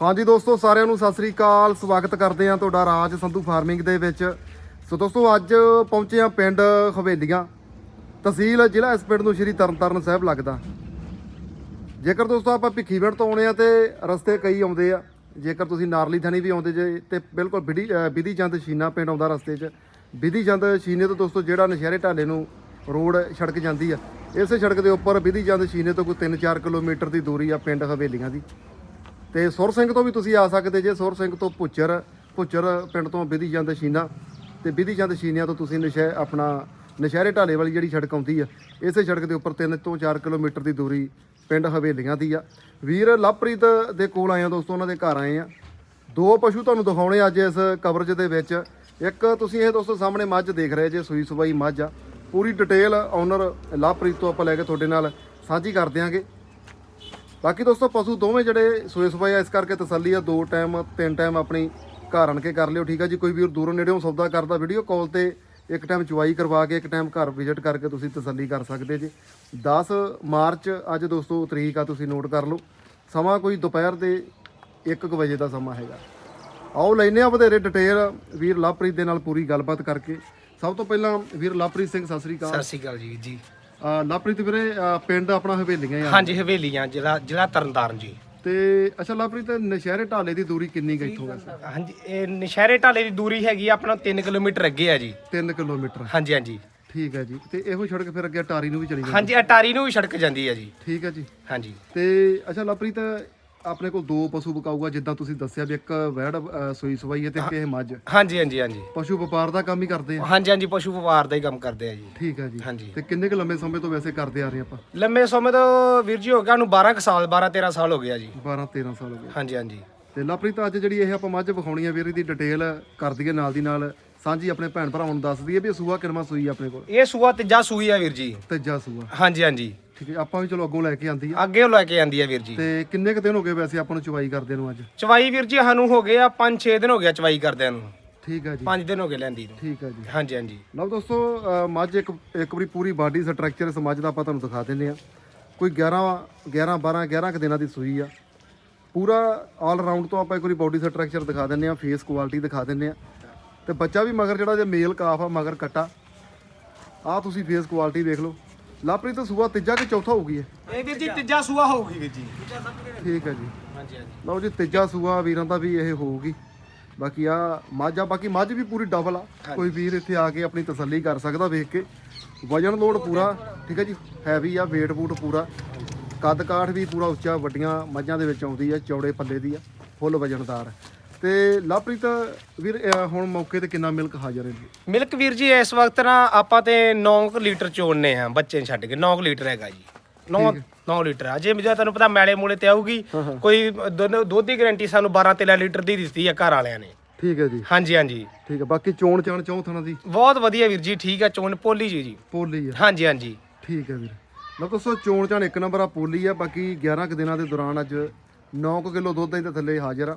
ਹਾਂਜੀ ਦੋਸਤੋ, ਸਾਰਿਆਂ ਨੂੰ ਸਤਿ ਸ੍ਰੀ ਅਕਾਲ। ਸਵਾਗਤ ਕਰਦੇ ਹਾਂ ਤੁਹਾਡਾ ਰਾਜ ਸੰਧੂ ਫਾਰਮਿੰਗ ਦੇ ਵਿੱਚ। ਸੋ ਦੋਸਤੋ, ਅੱਜ ਪਹੁੰਚੇ ਹਾਂ ਪਿੰਡ ਹਵੇਲੀਆਂ। ਤਹਿਸੀਲ ਜ਼ਿਲ੍ਹਾ ਇਸ ਪਿੰਡ ਨੂੰ ਸ਼੍ਰੀ ਤਰਨਤਾਰਨ ਸਾਹਿਬ ਲੱਗਦਾ। ਜੇਕਰ ਦੋਸਤੋ, ਆਪਾਂ ਭਿੱਖੀਵਿੰਡ ਤੋਂ ਆਉਣੇ ਆ ਤੇ ਰਸਤੇ ਕਈ ਆਉਂਦੇ ਆ। ਜੇਕਰ ਤੁਸੀਂ ਨਾਰਲੀ ਥਣੀ ਵੀ ਆਉਂਦੇ ਜੇ, ਤੇ ਬਿਲਕੁਲ ਵਿਧੀ ਵਿਧੀ ਚੰਦ ਸ਼ੀਨਾ ਪਿੰਡ ਆਉਂਦਾ ਰਸਤੇ 'ਚ। ਵਿਧੀ ਚੰਦ ਸ਼ੀਨੇ ਤੋਂ ਦੋਸਤੋ, ਜਿਹੜਾ ਨਸ਼ਹਿਰੇ ਢਾਲੇ ਨੂੰ ਰੋਡ ਸੜਕ ਜਾਂਦੀ ਆ। ਇਸੇ ਸੜਕ ਦੇ ਉੱਪਰ ਵਿਧੀ ਚੰਦ ਸ਼ੀਨੇ ਤੋਂ ਕੋਈ 3-4 ਕਿਲੋਮੀਟਰ ਦੀ ਦੂਰੀ ਆ ਪਿੰਡ ਹਵੇਲੀਆਂ ਦੀ। ਤੇ ਸੁਰ ਸਿੰਘ ਤੋਂ ਵੀ ਤੁਸੀਂ ਆ ਸਕਦੇ ਜੇ, ਸੁਰ ਸਿੰਘ ਤੋਂ ਪੁੱਚਰ ਪੁੱਚਰ ਪਿੰਡ ਤੋਂ ਬਿਧੀ ਚੰਦ ਸ਼ੀਨਾ ਤੇ ਬਿਧੀ ਚੰਦ ਸ਼ੀਨਿਆਂ ਤੋਂ ਤੁਸੀਂ ਨਸ਼ਹਿ, ਆਪਣਾ ਨਸ਼ਹਿਰੇ ਢਾਲੇ ਵਾਲੀ ਜਿਹੜੀ ਸੜਕ ਆਉਂਦੀ ਆ, ਇਸੇ ਸੜਕ ਦੇ ਉੱਪਰ 3 ਤੋਂ 4 ਕਿਲੋਮੀਟਰ ਦੀ ਦੂਰੀ ਪਿੰਡ ਹਵੇਲੀਆਂ ਦੀ ਆ। ਵੀਰ ਲਵਪ੍ਰੀਤ ਦੇ ਕੋਲ ਆਏ ਆ ਦੋਸਤੋ, ਉਹਨਾਂ ਦੇ ਘਰ ਆਏ ਆ। ਦੋ ਪਸ਼ੂ ਤੁਹਾਨੂੰ ਦਿਖਾਉਣੇ ਅੱਜ ਇਸ ਕਵਰੇਜ ਦੇ ਵਿੱਚ। ਇੱਕ ਤੁਸੀਂ ਇਹ ਦੋਸਤੋ ਸਾਹਮਣੇ ਮੱਝ ਦੇਖ ਰਹੇ ਜੇ, ਸੂਈ ਸੁਬਾਈ ਮੱਝ ਆ। ਪੂਰੀ ਡਿਟੇਲ ਓਨਰ ਲਵਪ੍ਰੀਤ ਤੋਂ ਆਪਾਂ ਲੈ ਕੇ ਤੁਹਾਡੇ ਨਾਲ ਸਾਂਝੀ ਕਰ ਦਿਆਂਗੇ। ਬਾਕੀ ਦੋਸਤੋ, ਪਸ਼ੂ ਦੋਵੇਂ ਜਿਹੜੇ ਸੋਏ ਸਫ਼ਾਈ ਆ, ਇਸ ਕਰਕੇ ਤਸੱਲੀ ਆ, ਦੋ ਟਾਈਮ, ਤਿੰਨ ਟਾਈਮ ਆਪਣੀ ਘਰ ਆਣ ਕੇ ਕਰ ਲਿਓ, ਠੀਕ ਆ ਜੀ? ਕੋਈ ਵੀਰ ਦੂਰੋਂ ਨੇੜੇੋਂ ਸੌਦਾ ਕਰਦਾ ਵੀਡੀਓ ਕਾਲ ਤੇ ਇੱਕ ਟਾਈਮ ਚੁਆਈ ਕਰਵਾ ਕੇ, ਇੱਕ ਟਾਈਮ ਘਰ ਵਿਜ਼ਿਟ ਕਰਕੇ ਤੁਸੀਂ ਤਸੱਲੀ ਕਰ ਸਕਦੇ ਜੀ। 10 ਮਾਰਚ, ਅੱਜ ਦੋਸਤੋ ਤਰੀਕ ਆ, ਤੁਸੀਂ ਨੋਟ ਕਰ ਲਓ। ਸਮਾਂ ਕੋਈ ਦੁਪਹਿਰ ਦੇ 1:00 ਵਜੇ ਦਾ ਸਮਾਂ ਹੈਗਾ। ਆਓ ਲੈਨੇ ਆ ਵਧੇਰੇ ਡਿਟੇਲ ਵੀਰ ਲਵਪ੍ਰੀਤ ਦੇ ਨਾਲ ਪੂਰੀ ਗੱਲਬਾਤ ਕਰਕੇ। ਸਭ ਤੋਂ ਪਹਿਲਾਂ ਵੀਰ ਲਵਪ੍ਰੀਤ ਸਿੰਘ, ਸਤਿ ਸ੍ਰੀ ਅਕਾਲ। ਸਤਿ ਸ਼੍ਰੀ ਅਕਾਲ ਜੀ ਜੀ। ਅਹ ਲਵਪ੍ਰੀਤ ਵੀਰੇ ਅਹ ਪਿੰਡ ਆਪਣਾ ਹਵੇਲੀਆਂ ਆ। ਹਾਂਜੀ ਹਵੇਲੀਆਂ ਜ਼ਿਲ੍ਹਾ ਜ਼ਿਲ੍ਹਾ ਤਰਨਤਾਰਨ ਜੀ। ਤੇ ਅੱਛਾ ਲਵਪ੍ਰੀਤ ਨਸ਼ਹਿਰੇ ਢਾਲੇ ਦੀ ਦੂਰੀ ਕਿੰਨੀ ਕੁ ਇੱਥੋਂ ਵੈਸੇ? ਹਾਂਜੀ ਇਹ ਨਸ਼ਹਿਰੇ ਢਾਲੇ ਦੀ ਦੂਰੀ ਹੈਗੀ ਆ ਆਪਣਾ 3 ਕਿਲੋਮੀਟਰ ਅੱਗੇ ਆ ਜੀ। 3 ਕਿਲੋਮੀਟਰ। ਹਾਂਜੀ ਹਾਂਜੀ। ਠੀਕ ਹੈ ਜੀ। ਤੇ ਇਹੋ ਸੜਕ ਫਿਰ ਅੱਗੇ ਅਟਾਰੀ ਨੂੰ ਵੀ ਚਲੀ ਜਾਂਦੀ? ਹਾਂਜੀ ਅਟਾਰੀ ਨੂੰ ਵੀ ਸੜਕ ਜਾਂਦੀ ਹੈ ਜੀ। ਠੀਕ ਹੈ ਜੀ। ਹਾਂਜੀ। ਤੇ ਅੱਛਾ ਲਵਪ੍ਰੀਤ ਆਪਣੇ ਕੋਲ ਦੋ ਪਸ਼ੂ ਬਕਾਊਗਾ ਜਿੱਦਾਂ ਤੁਸੀਂ ਦੱਸਿਆ ਵੀ ਇੱਕ ਵੈੜ ਸੂਈ ਸਵਾਈ ਹੈ ਤੇ ਇੱਕ ਇਹ ਮੱਝ। ਹਾਂਜੀ ਹਾਂਜੀ ਹਾਂਜੀ। ਪਸ਼ੂ ਵਪਾਰ ਦਾ ਕੰਮ ਹੀ ਕਰਦੇ ਆ? ਹਾਂਜੀ ਹਾਂਜੀ ਪਸ਼ੂ ਵਪਾਰ ਦਾ ਹੀ ਕੰਮ ਕਰਦੇ ਆ ਜੀ। ਠੀਕ ਹੈ ਜੀ। ਹਾਂਜੀ। ਤੇ ਕਿੰਨੇ ਕੁ ਲੰਮੇ ਸਮੇਂ ਤੋਂ ਵੈਸੇ ਕਰਦੇ ਆ ਰਹੇ ਆਪਾਂ? ਲੰਮੇ ਸਮੇਂ ਤੋਂ ਵੀਰ ਜੀ ਹੋ ਗਿਆ ਨੂੰ 12 ਕੁ ਸਾਲ 12 13 ਸਾਲ ਹੋ ਗਿਆ ਜੀ। 12 13 ਸਾਲ ਹੋ ਗਏ। ਹਾਂਜੀ ਹਾਂਜੀ। ਤੇ ਲਵਪ੍ਰੀਤ ਅੱਜ ਜਿਹੜੀ ਇਹ ਆਪਾਂ ਮੱਝ ਵਿਖਾਉਣੀ ਆ ਵੀਰ ਇਹਦੀ ਡਿਟੇਲ ਕਰ ਦਈਏ ਨਾਲ ਦੀ ਨਾਲ। ਸਾਂਝੀ ਆਪਣੇ ਭੈਣ ਭਰਾਵਾਂ ਨੂੰ ਦੱਸ ਦਈਏ ਵੀ ਇਹ ਸੂਆ ਕਿਨਮਾ ਸੂਈ ਆ ਆਪਣੇ ਕੋਲ। ਇਹ ਸੂਆ ਤੀਜਾ ਸੂਈ ਆ ਵੀਰ ਜੀ। ਤੀਜਾ ਸੂਆ। ਹਾਂਜੀ ਹਾਂਜੀ। ਠੀਕ ਹੈ ਆਪਾਂ ਵੀ ਚਲੋ ਅੱਗੋਂ ਲੈ ਕੇ ਆਂਦੀ ਆ। ਅੱਗੇ ਉਹ ਲੈ ਕੇ ਆਂਦੀ ਆ ਵੀਰ ਜੀ। ਤੇ ਕਿੰਨੇ ਕੁ ਦਿਨ ਹੋ ਗਏ ਵੈਸੇ ਆਪਾਂ ਨੂੰ ਚੁਵਾਈ ਕਰਦੇ ਨੂੰ ਅੱਜ? ਚਵਾਈ ਵੀਰ ਜੀ ਸਾਨੂੰ ਹੋ ਗਏ ਆ 5-6 ਦਿਨ ਹੋ ਗਿਆ ਚਵਾਈ ਕਰਦਿਆਂ ਨੂੰ। ਠੀਕ ਹੈ ਜੀ। 5 ਦਿਨ ਹੋ ਗਏ ਲੈਂਦੀ ਨੂੰ। ਠੀਕ ਹੈ ਜੀ। ਹਾਂਜੀ ਹਾਂਜੀ। ਲਓ ਦੋਸਤੋ ਮੱਝ ਇੱਕ ਇੱਕ ਵਾਰੀ ਪੂਰੀ ਬਾਡੀ ਸਟਰਕਚਰ ਇਸ ਮੱਝ ਦਾ ਆਪਾਂ ਤੁਹਾਨੂੰ ਦਿਖਾ ਦਿੰਦੇ ਆ ਕੋਈ 11 11 12 11 ਕੁ ਦਿਨਾਂ ਦੀ ਸੂਈ ਆ। ਪੂਰਾ ਆਲ ਰਾਊਂਡ ਤੋਂ ਆਪਾਂ ਇੱਕ ਵਾਰੀ ਬਾਡੀ ਸਟਰਕਚਰ ਦਿਖਾ ਦਿੰਦੇ ਆ ਫੇਸ ਕੁਆਲਿਟੀ ਦਿਖਾ ਦਿੰਦੇ ਆ ਤੇ ਬੱਚਾ ਵੀ ਮਗਰ ਜਿਹੜਾ ਜੇ ਮੇਲ ਕਾਫ ਆ ਮਗਰ ਕੱਟਾ। ਆ ਤੁਸੀਂ ਫੇਸ ਕੁਆਲਿਟੀ ਦੇਖ ਲਓ। ਲਾਪਰੀ ਤਾਂ ਸੂਆ ਤੀਜਾ ਕਿ ਚੌਥਾ ਹੋਊਗੀ ਇਹ? ਇਹ ਵੀਰ ਜੀ ਤੀਜਾ ਸੂਆ ਹੋਊਗੀ ਵੀਰ ਜੀ। ਠੀਕ ਹੈ ਜੀ। ਹਾਂਜੀ ਹਾਂਜੀ। ਲਓ ਜੀ ਤੀਜਾ ਸੂਆ ਵੀਰਾਂ ਦਾ ਵੀ ਇਹ ਹੋਊਗੀ। ਬਾਕੀ ਆ ਮੱਝ ਬਾਕੀ ਮੱਝ ਵੀ ਪੂਰੀ ਡਬਲ ਆ। ਕੋਈ ਵੀਰ ਇੱਥੇ ਆ ਕੇ ਆਪਣੀ ਤਸੱਲੀ ਕਰ ਸਕਦਾ ਵੇਖ ਕੇ। ਵਜਨ ਲੋਡ ਪੂਰਾ ਠੀਕ ਹੈ ਜੀ? ਹੈਵੀ ਆ weight ਬੂਟ ਪੂਰਾ। ਕੱਦ ਕਾਠ ਵੀ ਪੂਰਾ ਉੱਚਾ ਵੱਡੀਆਂ ਮੱਝਾਂ ਦੇ ਵਿੱਚ ਆਉਂਦੀ ਆ ਚੌੜੇ ਪੱਲੇ ਦੀ ਆ ਫੁੱਲ ਵਜਨਦਾਰ। ਤੇ ਲਵਪ੍ਰੀਤ ਵੀਰ ਅਹ ਹੁਣ ਮੌਕੇ ਤੇ ਕਿੰਨਾ ਮਿਲਕ ਹਾਜ਼ਰ ਹੈ? ਜੀ ਮਿਲਕ ਵੀਰ ਜੀ ਇਸ ਵਕਤ ਨਾ ਆਪਾਂ ਤੇ 9 ਲੀਟਰ ਚੋਣਨੇ ਆ ਬੱਚੇ ਨੂੰ ਛੱਡ ਕੇ। 9 ਲੀਟਰ ਹੈਗਾ ਜੀ। 9 9 ਲੀਟਰ ਆ। ਜੇ ਤੁਹਾਨੂੰ ਪਤਾ ਮੈਲੇ ਮੂਲੇ ਤੇ ਆਊਗੀ ਕੋਈ ਦੁੱਧ ਦੁੱਧ ਦੀ ਗਾਰੰਟੀ ਸਾਨੂੰ 12 13 ਲੀਟਰ ਦੀ ਦਿੱਤੀ ਆ ਘਰ ਵਾਲਿਆਂ ਨੇ। ਠੀਕ ਹੈ ਜੀ। ਹਾਂਜੀ ਹਾਂਜੀ। ਠੀਕ ਹੈ। ਬਾਕੀ ਚੋਣ ਚਾਣ ਚੌਂ ਥਣਾ ਦੀ? ਬਹੁਤ ਵਧੀਆ ਵੀਰ ਜੀ ਠੀਕ ਆ ਚੋਣ ਪੋਲੀ ਜੀ ਜੀ। ਪੋਲੀ ਆ। ਹਾਂਜੀ ਹਾਂਜੀ। ਠੀਕ ਹੈ ਵੀਰ। ਲਓ ਦੋਸਤੋ ਚੋਣ ਚਾਣ ਇੱਕ ਨੰਬਰ ਆ ਪੋਲੀ ਆ। ਬਾਕੀ 11 ਕੁ ਦਿਨਾਂ ਦੇ ਦੌਰਾਨ ਅੱਜ 9 ਕਿਲੋ ਦੁੱਧ ਇਹਦੇ ਥੱਲੇ ਹਾਜ਼ਰ ਆ।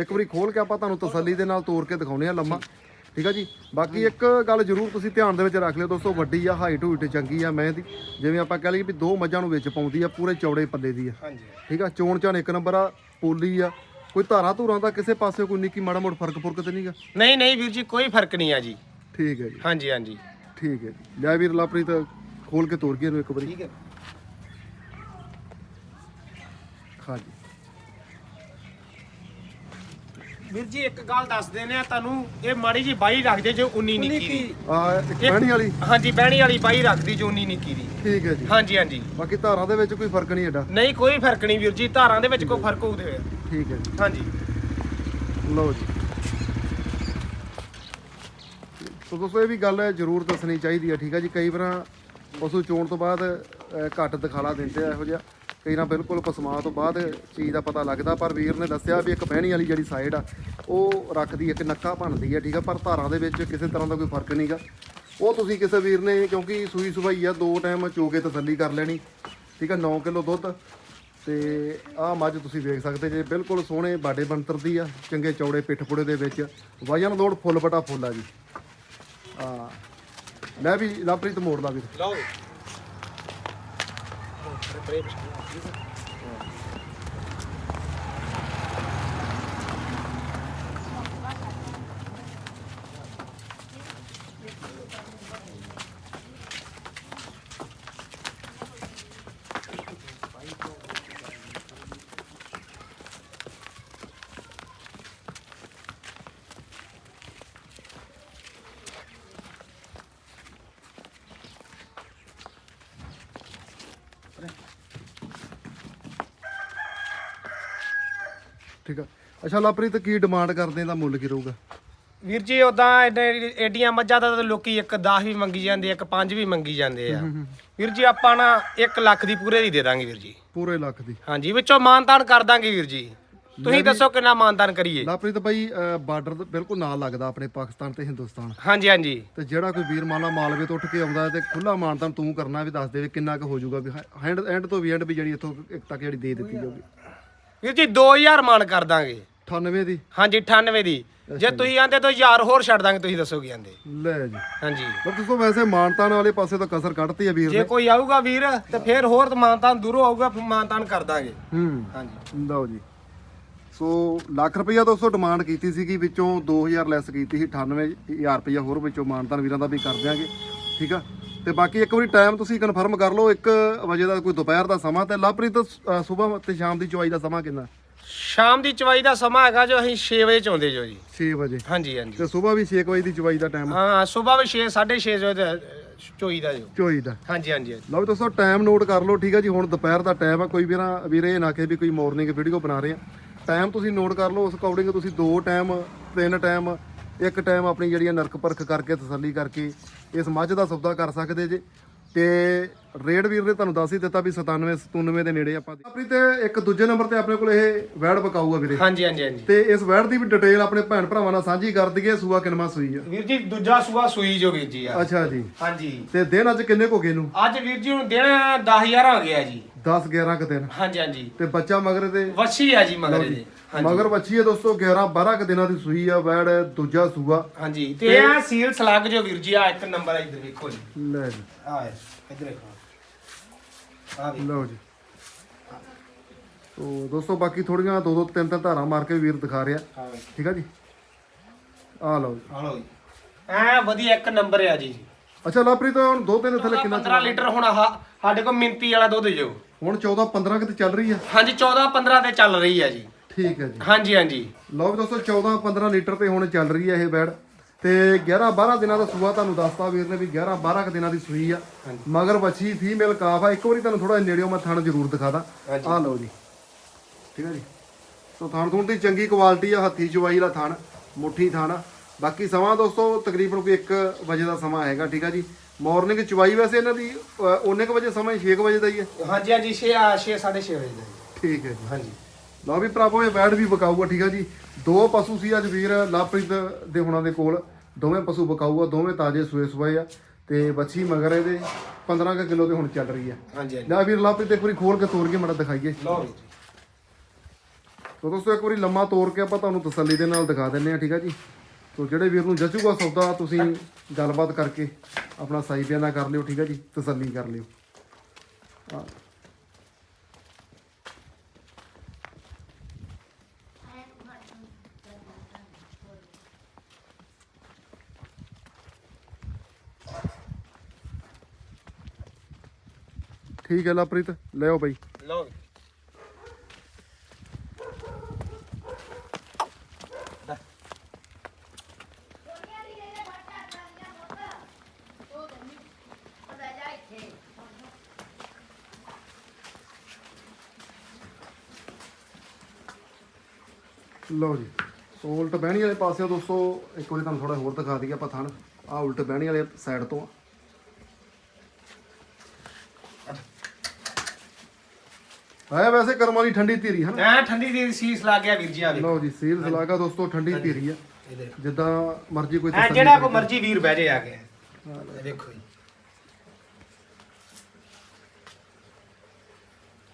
ਇੱਕ ਵਾਰੀ ਖੋਲ ਕੇ ਆਪਾਂ ਤੁਹਾਨੂੰ ਤਸੱਲੀ ਦੇ ਨਾਲ ਤੋੜ ਕੇ ਦਿਖਾਉਨੇ ਆ ਲੰਮਾ। ਠੀਕ ਆ ਜੀ? ਬਾਕੀ ਇੱਕ ਗੱਲ ਜ਼ਰੂਰ ਤੁਸੀਂ ਧਿਆਨ ਦੇ ਵਿੱਚ ਰੱਖ ਲਿਓ ਦੋਸਤੋ ਵੱਡੀ ਆ ਹਾਈਟ ਹੂਟ ਚੰਗੀ ਆ ਮੈਂ ਦੀ। ਜਿਵੇਂ ਆਪਾਂ ਕਹਿ ਲਈਏ ਵੀ ਦੋ ਮੱਝਾਂ ਨੂੰ ਵਿੱਚ ਪਾਉਂਦੀ ਆ ਪੂਰੇ ਚੌੜੇ ਪੱਲੇ ਦੀ ਆ। ਹਾਂਜੀ। ਠੀਕ ਆ? ਚੋਣ ਚਾਣ ਇੱਕ ਨੰਬਰ ਆ ਪੋਲੀ ਆ। ਕੋਈ ਧਾਰਾਂ ਧੂਰਾਂ ਦਾ ਕਿਸੇ ਪਾਸੇ ਕੋਈ ਨਿੱਕੀ ਮਾੜਾ ਮੋੜ ਫ਼ਰਕ ਫੁਰਕ ਤੇ ਨਹੀਂਗਾ? ਨਹੀਂ ਨਹੀਂ ਵੀਰ ਜੀ ਕੋਈ ਫ਼ਰਕ ਨਹੀਂ ਆ ਜੀ। ਠੀਕ ਹੈ ਜੀ। ਹਾਂਜੀ ਹਾਂਜੀ। ਠੀਕ ਹੈ ਜੀ। ਲੈ ਵੀਰ ਲਾਪ੍ਰੀਤ ਖੋਲ ਕੇ ਤੋੜ ਗਿਆ ਇਹਨੂੰ ਇੱਕ ਵਾਰੀ। ਠੀਕ ਹੈ ਹਾਂਜੀ ਵੀਰ ਜੀ ਇੱਕ ਗੱਲ ਦੱਸ ਦੇਨੇ ਆ ਤੁਹਾਨੂੰ। ਇਹ ਮਾੜੀ ਜੀ ਬਾਈ ਰੱਖਦੇ ਜੋ 19 ਨਿੱਕੀ ਦੀ। ਆ ਇੱਕ ਪਹਿਣੀ ਵਾਲੀ? ਹਾਂਜੀ ਬਹਿਣੀ ਵਾਲੀ ਬਾਈ ਰੱਖਦੀ ਜੋ 19 ਨਿੱਕੀ ਦੀ। ਠੀਕ ਹੈ ਜੀ। ਹਾਂਜੀ ਹਾਂਜੀ। ਬਾਕੀ ਧਾਰਾਂ ਦੇ ਵਿੱਚ ਕੋਈ ਫ਼ਰਕ ਨਹੀਂ ਐਡਾ ਨਹੀਂ ਕੋਈ ਫ਼ਰਕ ਨਹੀਂ ਵੀਰ ਜੀ ਧਾਰਾਂ ਦੇ ਵਿੱਚ ਕੋਈ ਫ਼ਰਕ ਹੋਊਦੇ ਠੀਕ ਹੈ ਜੀ। ਹਾਂਜੀ। ਲਓ ਜੀ। ਸੋ ਦੋਸਤੋ ਇਹ ਵੀ ਗੱਲ ਜ਼ਰੂਰ ਦੱਸਣੀ ਚਾਹੀਦੀ ਹੈ ਠੀਕ ਹੈ ਜੀ? ਕਈ ਵਾਰ ਪਸ਼ੂ ਚੋਣ ਤੋਂ ਬਾਅਦ ਘੱਟ ਦਿਖਾਲਾ ਦਿੰਦੇ ਆ ਇਹੋ ਜਿਹਾ। ਕਈ ਨਾ ਬਿਲਕੁਲ ਪਸਮਾ ਤੋਂ ਬਾਅਦ ਚੀਜ਼ ਦਾ ਪਤਾ ਲੱਗਦਾ, ਪਰ ਵੀਰ ਨੇ ਦੱਸਿਆ ਵੀ ਇੱਕ ਪਹਿਣੀ ਵਾਲੀ ਜਿਹੜੀ ਸਾਈਡ ਆ, ਉਹ ਰੱਖਦੀ, ਇੱਕ ਨੱਕਾ ਬਣਦੀ ਹੈ ਠੀਕ ਆ? ਪਰ ਧਾਰਾਂ ਦੇ ਵਿੱਚ ਕਿਸੇ ਤਰ੍ਹਾਂ ਦਾ ਕੋਈ ਫ਼ਰਕ ਨਹੀਂਗਾ ਉਹ ਤੁਸੀਂ ਕਿਸੇ ਵੀਰ ਨੇ, ਕਿਉਂਕਿ ਸੂਈ ਸੁਭਾਈ ਆ, ਦੋ ਟਾਈਮ ਚੋਗੇ ਤਸੱਲੀ ਕਰ ਲੈਣੀ, ਠੀਕ ਆ? 9 ਕਿਲੋ ਦੁੱਧ, ਤੇ ਆਹ ਮੱਝ ਤੁਸੀਂ ਵੇਖ ਸਕਦੇ ਜੇ, ਬਿਲਕੁਲ ਸੋਹਣੇ ਬਾਡੇ ਬੰਤਰ ਦੀ ਆ, ਚੰਗੇ ਚੌੜੇ ਪਿੱਠਪੁੜੇ ਦੇ ਵਿੱਚ। ਵਜਨ ਲੋੜ ਫੁੱਲ ਬਟਾ ਫੁੱਲ ਆ ਜੀ। ਆ ਲੈ ਵੀ ਲਵਪ੍ਰੀਤ ਮੋੜ ਲਾ ਵੀਰ ਲਓ ਠੀਕ ਆ। ਅੱਛਾ ਲਵਪ੍ਰੀਤ ਕੀ ਡਿਮਾਂਡ ਕਰਦੇ ਦਾ ਮੁੱਲ ਕੀ ਰਹੂਗਾ? ਵੀਰ ਜੀ ਉਦਾਂ ਏਡੀਆਂ ਮੱਝਾਂ ਦਾ ਤਾਂ ਲੋਕੀ ਇੱਕ 10 ਵੀ ਮੰਗੀ ਜਾਂਦੇ ਇੱਕ 5 ਵੀ ਮੰਗੀ ਜਾਂਦੇ ਆ। ਵੀਰ ਜੀ ਆਪਾਂ ਨਾ 1 ਲੱਖ ਦੀ ਪੂਰੇ ਦੀ ਦੇ ਦਾਂਗੇ ਵੀਰ ਜੀ। ਪੂਰੇ ਲੱਖ ਦੀ। ਹਾਂਜੀ ਵਿੱਚੋਂ ਮਾਨਤਾਨ ਕਰ ਦਾਂਗੇ ਵੀਰ ਜੀ। ਤੁਸੀਂ ਦੱਸੋ ਕਿੰਨਾ ਮਾਨਤਾਨ ਕਰੀਏ। ਲਵਪ੍ਰੀਤ ਬਾਈ ਬਾਰਡਰ ਬਿਲਕੁਲ ਨਾਲ ਲੱਗਦਾ ਆਪਣੇ ਪਾਕਿਸਤਾਨ ਤੇ ਹਿੰਦੁਸਤਾਨ। ਹਾਂਜੀ ਹਾਂਜੀ। ਤੇ ਜਿਹੜਾ ਕੋਈ ਵੀਰ ਮਾਲਾ ਮਾਲਵੇ ਤੋਂ ਉੱਠ ਕੇ ਆਉਂਦਾ ਤੇ ਖੁੱਲਾ ਮਾਨਤਾਨ ਤੂੰ ਕਰਨਾ ਵੀ ਦੱਸ ਦੇ ਵੀ ਕਿੰਨਾ ਕੁ ਹੋ ਜਾਊਗਾ ਵੀ ਹੈਂਡ ਐਂਡ ਤੋਂ ਵੀ ਐਂਡ ਵੀ ਜਿਹੜੀ ਇੱਥੋਂ ਇੱਕ ਤੱਕ ਜਿਹੜੀ ਦੇ ਦਿੱਤੀ ਜਾਊਗੀ। ਵੀਰ ਜੀ 2000 ਮਾਨ ਕਰ ਦਾਂਗੇ। 98 ਦੀ? ਹਾਂਜੀ 98 ਦੀ। ਜੇ ਤੁਸੀਂ ਆਂਦੇ ਤਾਂ 1000 ਹੋਰ ਛੱਡ ਦਾਂਗੇ ਤੁਸੀਂ ਦੱਸੋ ਕੀ ਆਂਦੇ। ਲੈ ਜੀ। ਹਾਂਜੀ। ਮਤਲਬ ਤੁਸੀਂ ਵੈਸੇ ਮਾਨਤਾਨ ਵਾਲੇ ਪਾਸੇ ਤੋਂ ਕਸਰ ਕੱਢਤੀ ਆ ਵੀਰ ਜੇ ਨੇ। ਕੋਈ ਆਊਗਾ ਵੀਰ ਤੇ ਫਿਰ ਹੋਰ ਤਾਂ ਮਾਨਤਾਨ ਦੂਰੋਂ ਆਊਗਾ ਫਿਰ ਮਾਨਤਾਨ ਕਰ ਦਾਂਗੇ। ਹੂੰ। ਹਾਂਜੀ। ਲਓ ਜੀ। ਸੋ ਲੱਖ ਰੁਪਈਆ ਦੋਸਤੋ ਡਿਮਾਂਡ ਕੀਤੀ ਸੀਗੀ ਵਿੱਚੋਂ 2000 ਲੈਸ ਕੀਤੀ ਸੀ 98000 ਰੁਪਈਆ ਹੋਰ ਵਿੱਚੋਂ ਮਾਨਤਾਨ ਵੀਰਾਂ ਦਾ ਵੀ ਕਰ ਦਿਆਂਗੇ। ਠੀਕ ਆ? ਤੇ ਬਾਕੀ ਇੱਕ ਵਾਰੀ ਟਾਈਮ ਤੁਸੀਂ ਕਨਫਰਮ ਕਰ ਲਓ 1 ਵਜੇ ਦਾ ਕੋਈ ਦੁਪਹਿਰ ਦਾ ਸਮਾਂ ਤੇ ਲਵਪ੍ਰੀਤ ਸਵੇਰ ਤੇ ਸ਼ਾਮ ਦੀ ਚੁਆਈ ਦਾ ਸਮਾਂ ਕਿੰਨਾ? ਸ਼ਾਮ ਦੀ ਚਵਾਈ ਦਾ ਸਮਾਂ ਹੈਗਾ ਜੋ ਅਸੀਂ 6 ਵਜੇ ਚ ਆਉਂਦੇ ਜੋ ਜੀ। 6 ਵਜੇ। ਹਾਂਜੀ ਹਾਂਜੀ। ਤੇ ਸਵੇਰ ਵੀ 6 ਵਜੇ ਦੀ ਚੁਆਈ ਦਾ ਟਾਈਮ ਹਾਂ ਸਵੇਰ ਵੀ 6 6:30 ਵਜੇ ਦਾ ਚੋਈ ਦਾ ਜੋ। ਚੁਆਈ ਦਾ। ਹਾਂਜੀ ਹਾਂਜੀ। ਲਓ ਵੀ ਦੋਸਤੋ ਟਾਈਮ ਨੋਟ ਕਰ ਲਓ ਠੀਕ ਆ ਜੀ ਹੁਣ ਦੁਪਹਿਰ ਦਾ ਟਾਈਮ ਆ। ਕੋਈ ਵੀਰਾਂ ਵੀਰੇ ਨਾ ਕਿ ਵੀ ਕੋਈ ਮਾਰਨਿੰਗ ਵੀਡੀਓ ਬਣਾ ਰਹੇ ਆ। ਟਾਈਮ ਤੁਸੀਂ ਨੋਟ ਕਰ ਲਓ ਉਸ ਅਕੋਰਡਿੰਗ ਤੁਸੀਂ ਦੋ ਟਾਈਮ ਤਿੰਨ ਟਾਈਮ ਇੱਕ ਟਾਈਮ ਆਪਣੀ ਜਿਹੜੀਆਂ ਨਰਕ ਪਰਖ ਕਰਕੇ ਤਸੱਲੀ ਕਰਕੇ ਇਸ ਮੱਝ ਦਾ ਸੌਦਾ ਕਰ ਸਕਦੇ ਜੇ। ਤੇ ਰੇਡ ਵੀਰ ਨੇ ਤੁਹਾਨੂੰ ਦੱਸ ਹੀ ਦਿੱਤਾ ਵੀ 97 97 ਦੇ ਨੇੜੇ ਆਪਾਂ ਆਪਣੀ ਤੇ ਇੱਕ ਦੂਜੇ ਨੰਬਰ ਤੇ ਆਪਣੇ ਕੋਲ ਇਹ ਵੈੜ ਬਕਾਊਗਾ ਵੀਰੇ। ਹਾਂਜੀ ਹਾਂਜੀ ਹਾਂਜੀ। ਤੇ ਇਸ ਵੈੜ ਦੀ ਵੀ ਡਿਟੇਲ ਆਪਣੇ ਭੈਣ ਭਰਾਵਾਂ ਨਾਲ ਸਾਂਝੀ ਕਰ ਦਈਏ ਸੂਆ ਕਿਨਮਾ ਸੂਈ ਆ। ਵੀਰ ਜੀ ਦੂਜਾ ਸੂਆ ਸੂਈ ਜੋ ਵੀਰ ਜੀ ਆ। ਅੱਛਾ ਜੀ। ਹਾਂਜੀ। ਤੇ ਦਿਨ ਅੱਜ ਕਿੰਨੇ ਕੋ ਗਏ ਨੂੰ ਅੱਜ ਵੀਰ ਜੀ ਹੁਣ ਦਿਨ 10000 ਹੋ ਗਿਆ ਜੀ। 10 11 ਕ ਦਿਨ। ਹਾਂਜੀ ਹਾਂਜੀ। ਤੇ ਬੱਚਾ ਮਗਰ ਦੇ ਵੱਛੀ ਆ ਜੀ ਮਗਰ ਇਹਦੇ। ਮਗਰ ਬੱਚੀ ਹੈ ਦੋਸਤੋ 11 12 ਕ ਦਿਨਾਂ ਦੀ ਸੂਈ ਆ ਵੈੜ ਦੂਜਾ ਸੂਆ। ਹਾਂਜੀ। ਤੇ ਆ ਸੀਲ ਸਲੱਗ ਜੋ ਵੀਰ ਜੀ ਆ ਇੱਕ ਨੰਬਰ ਆ ਇੱਧਰ ਵੇਖੋ ਜੀ। ਲੈ ਜੀ। ਆ ਇੱਧਰ ਵੇਖੋ। ਆ ਵੀ ਲਓ ਜੀ। ਤੋ ਦੋਸਤੋ ਬਾਕੀ ਥੋੜੀਆਂ ਦੋ ਦੋ ਤਿੰਨ ਤਿੰਨ ਧਾਰਾਂ ਮਾਰ ਕੇ ਵੀਰ ਦਿਖਾ ਰਿਹਾ। ਆ ਵੇ ਠੀਕ ਆ ਜੀ? ਆ ਲਓ ਜੀ। ਹਲੋ ਜੀ। ਐ ਵਧੀਆ ਇੱਕ ਨੰਬਰ ਆ ਜੀ। ਅੱਛਾ ਲਾਪ੍ਰੀਤ ਹੁਣ ਦੋ ਤਿੰਨ ਥੱਲੇ ਕਿੰਨਾ 15 ਲੀਟਰ ਹੁਣ ਆਹ ਸਾਡੇ ਕੋਲ ਮਿੰਤੀ ਵਾਲਾ ਦੁੱਧ ਜੋ। ਹੁਣ 14 15 ਕਿ ਤੇ ਚੱਲ ਰਹੀ ਆ? ਹਾਂਜੀ 14 15 ਤੇ ਚੱਲ ਰਹੀ ਆ ਜੀ। ਠੀਕ ਹੈ ਜੀ। ਹਾਂਜੀ ਹਾਂਜੀ। ਲਓ ਵੀ ਦੋਸਤੋ 14 15 ਲੀਟਰ ਤੇ ਹੁਣ ਚੱਲ ਰਹੀ ਆ ਇਹ ਵੈੜ ਤੇ 11 12 ਦਿਨਾਂ ਦਾ ਸੂਆ ਤੁਹਾਨੂੰ ਦੱਸਤਾ ਵੀਰ ਨੇ ਵੀ 11 12 ਕ ਦਿਨਾਂ ਦੀ ਸੂਈ ਆ। ਮਗਰ ਬੱਚੀ ਫੀਮੇਲ ਕਾਫ ਆ। ਇੱਕ ਵਾਰੀ ਤੁਹਾਨੂੰ ਥੋੜਾ ਨੇੜਿਓਂ ਮੈਂ ਥਣ ਜ਼ਰੂਰ ਦਿਖਾ ਦਾਂ ਆ ਲਓ ਜੀ। ਠੀਕ ਹੈ ਜੀ। ਸੋ ਥਣ ਥੁਣ ਦੀ ਚੰਗੀ ਕੁਆਲਿਟੀ ਆ ਹੱਥੀ ਚਵਾਈ ਵਾਲਾ ਥਣ ਮੁੱਠੀ ਥਣ ਬਾਕੀ ਸਮਾਂ ਦੋਸਤੋ ਤਕਰੀਬਨ ਕੋਈ 1 ਵਜੇ ਦਾ ਸਮਾਂ ਹੈਗਾ ਠੀਕ ਆ ਜੀ। ਮਾਰਨਿੰਗ ਚਵਾਈ ਵੈਸੇ ਇਹਨਾਂ ਦੀ ਉਹਨੇ ਕ ਵਜੇ ਸਮਾਂ 6 ਵਜੇ ਦਾ ਹੀ ਹੈ। ਹਾਂਜੀ ਹਾਂਜੀ 6 6 6:30 ਵਜੇ ਦਾ ਜੀ। ਠੀਕ ਹੈ ਜੀ। ਹਾਂਜੀ। ਲਓ ਵੀ ਭਰਾਵੋ ਇਹ ਬੈਡ ਵੀ ਬਕਾਊਗਾ ਠੀਕ ਆ ਜੀ। ਦੋ ਪਸ਼ੂ ਸੀ ਅੱਜ ਵੀਰ ਲਵਪ੍ਰੀਤ ਦੇ ਹੁਣਾਂ ਦੇ ਕੋਲ। ਦੋਵੇਂ ਪਸ਼ੂ ਬਕਾਊਗਾ ਦੋਵੇਂ ਤਾਜ਼ੇ ਸੂਏ ਸੂਏ ਆ। ਤੇ ਬੱਚੀ ਮਗਰ ਇਹਦੇ 15 ਕੁ ਕਿਲੋ ਤੇ ਹੁਣ ਚੱਲ ਰਹੀ ਆ। ਹਾਂਜੀ ਹਾਂਜੀ। ਲੈ ਵੀਰ ਲਵਪ੍ਰੀਤ ਇੱਕ ਵਾਰੀ ਖੋਲ ਕੇ ਤੋੜ ਕੇ ਮੜਾ ਦਿਖਾਈਏ। ਲਓ ਵੀਰ ਜੀ। ਤੋ ਦੋਸਤੋ ਇੱਕ ਵਾਰੀ ਲੰਮਾ ਤੋੜ ਕੇ ਆਪਾਂ ਤੁਹਾਨੂੰ ਤਸੱਲੀ ਦੇ ਨਾਲ ਦਿਖਾ ਦਿੰਨੇ ਆ ਠੀਕ ਆ ਜੀ। ਤੋ ਜਿਹੜੇ ਵੀਰ ਨੂੰ ਜਚੂਗਾ ਸੌਦਾ, ਤੁਸੀਂ ਗੱਲਬਾਤ ਕਰਕੇ ਆਪਣਾ ਸਾਈ ਬਿਆਨਾ ਕਰ ਲਿਓ, ਠੀਕ ਹੈ ਜੀ? ਤਸੱਲੀ ਕਰ ਲਿਓ। ਠੀਕ ਹੈ ਲਾਪ੍ਰੀਤ ਲਿਓ ਬਾਈ। ਲਓ ਲਓ ਜੀ ਸੋ ਉਲਟ ਬਹਿਣੀ ਵਾਲੇ ਪਾਸਿਓਂ ਦੋਸਤੋ ਇੱਕ ਵਾਰੀ ਤੁਹਾਨੂੰ ਥੋੜਾ ਹੋਰ ਦਿਖਾ ਦਈਏ ਆਪਾਂ ਥਣ। ਆ ਉਲਟ ਬਹਿਣੀ ਵਾਲੇ ਸਾਈਡ ਤੋਂ ਹੈ ਵੈਸੇ ਕਰਮ ਵਾਲੀ ਠੰਡੀ ਧੀਰੀ ਹਨ ਐ ਠੰਡੀ ਦੀ ਸੀਸ ਲੱਗ ਗਿਆ ਵੀਰ ਜੀ ਆ ਲਓ ਜੀ ਸੀਲ ਸਲਾਗਾ ਦੋਸਤੋ ਠੰਡੀ ਧੀਰੀ ਆ। ਜਿੱਦਾਂ ਮਰਜ਼ੀ ਕੋਈ ਐ ਤਸੱਲੀ ਜਿਹੜਾ। ਕੋ ਮਰਜ਼ੀ ਵੀਰ ਬਹਿ ਜੇ ਆ ਕੇ। ਇਹ ਦੇਖੋ ਜੀ।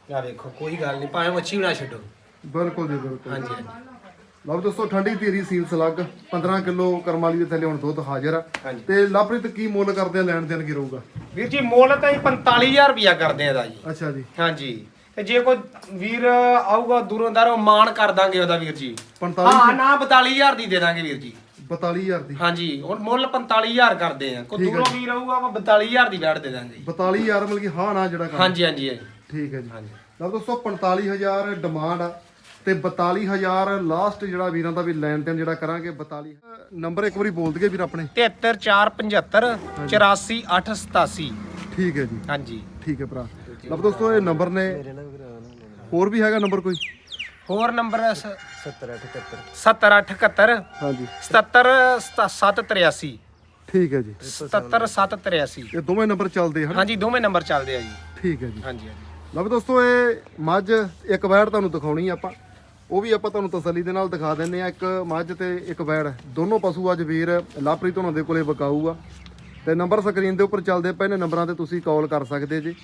ਆ ਵੇਖੋ ਕੋਈ ਗੱਲ ਨਹੀਂ ਭਾਵੇਂ ਮੱਛੀ ਨਾ ਛੱਡੋ। ਬਿਲਕੁਲ ਜੀ ਬਿਲਕੁਲ। ਹਾਂਜੀ ਹਾਂਜੀ। ਲਓ ਦੋਸਤੋ ਠੰਡੀ ਧੀਰੀ ਸੀਲ ਸਲੱਗ 15 ਕਿਲੋ ਕਰਮ ਵਾਲੀ ਦੇ ਥੱਲੇ ਹੁਣ ਦੁੱਧ ਹਾਜ਼ਰ ਆ। ਹਾਂਜੀ। ਤੇ ਲਵਪ੍ਰੀਤ ਕੀ ਮੁੱਲ ਕਰਦੇ ਆ ਲੈਣ ਦੇਣ ਕੀ ਰਹੂਗਾ? ਵੀਰ ਜੀ ਮੁੱਲ ਤਾਂ ਹੀ 45000 ਰੁਪਿਆ ਕਰਦੇ ਆ ਦਾ ਜੀ। ਅੱਛਾ ਜੀ। ਹਾਂਜੀ। ਤੇ ਜੇ ਕੋਈ ਵੀਰ ਆਊਗਾ ਦੂਰੋਂ ਦਾਰੋਂ ਮਾਨ ਕਰ ਦਾਂਗੇ ਉਹਦਾ ਵੀਰ ਜੀ। 45 ਹਾਂ ਨਾ 42000 ਦੀ ਦੇ ਦਾਂਗੇ ਵੀਰ ਜੀ। 42000 ਦੀ? ਹਾਂਜੀ ਹੁਣ ਮੁੱਲ 45000 ਕਰਦੇ ਆ। ਕੋਈ ਦੂਰੋਂ ਵੀਰ ਆਊਗਾ ਆਪਾਂ 42000 ਦੀ ਬੈਠ ਦੇ ਦਾਂਗੇ। 42000 ਮਿਲ ਗਈ ਹਾਂ ਨਾ ਜਿਹੜਾ ਕੰਮ ਹਾਂਜੀ ਹਾਂਜੀ ਹਾਂਜੀ। ਠੀਕ ਹੈ ਜੀ। ਹਾਂਜੀ। ਲਓ ਦੋਸਤੋ 45000 ਡਿਮਾਂਡ ਆ। ਤੇ 42000 ਲਾਸਟ ਜਿਹੜਾ ਵੀਰਾਂ ਦਾ ਵੀ ਲੈਣ ਦੇਣ ਜਿਹੜਾ ਕਰਾਂਗੇ 42 ਨੰਬਰ ਇੱਕ ਵਾਰੀ ਬੋਲ ਦਈਏ ਵੀਰ ਆਪਣੇ। 73475 84887 ਠੀਕ ਹੈ ਜੀ। ਹਾਂਜੀ। ਠੀਕ ਹੈ ਭਰਾ। ਲਓ ਦੋਸਤੋ ਇਹ ਨੰਬਰ ਨੇ। ਹੋਰ ਵੀ ਹੈਗਾ ਨੰਬਰ ਕੋਈ? ਹੋਰ ਨੰਬਰ 7078 7871 ਹਾਂਜੀ। 7783 ਠੀਕ ਹੈ ਜੀ। 7783 ਇਹ ਦੋਵੇਂ ਨੰਬਰ ਚੱਲਦੇ ਹਨ। ਹਾਂਜੀ ਦੋਵੇਂ ਨੰਬਰ ਚੱਲਦੇ ਆ ਜੀ। ਠੀਕ ਹੈ ਜੀ। ਹਾਂਜੀ ਹਾਂਜੀ। ਲਓ ਵੀ ਦੋਸਤੋ ਇਹ ਮੱਝ ਇੱਕ ਵੈੜ ਤੁਹਾਨੂੰ ਦਿਖਾਉਣੀ ਆ ਆਪਾਂ। ਉਹ ਵੀ ਆਪਾਂ ਤੁਹਾਨੂੰ ਤਸੱਲੀ ਦੇ ਨਾਲ ਦਿਖਾ ਦਿੰਦੇ ਆ ਇੱਕ ਮੱਝ ਤੇ ਇੱਕ ਵੈੜ ਦੋਨੋਂ ਪਸ਼ੂ ਅੱਜ ਵੀਰ ਲਾਪਰੀ ਉਹਨਾਂ ਦੇ ਕੋਲੇ ਵਿਕਾਊ ਆ। ਤੇ ਨੰਬਰ ਸਕਰੀਨ ਦੇ ਉੱਪਰ ਚੱਲਦੇ ਪਏ ਨੇ। ਨੰਬਰਾਂ ਤੇ ਤੁਸੀਂ ਕਾਲ ਕਰ ਸਕਦੇ ਜੀ।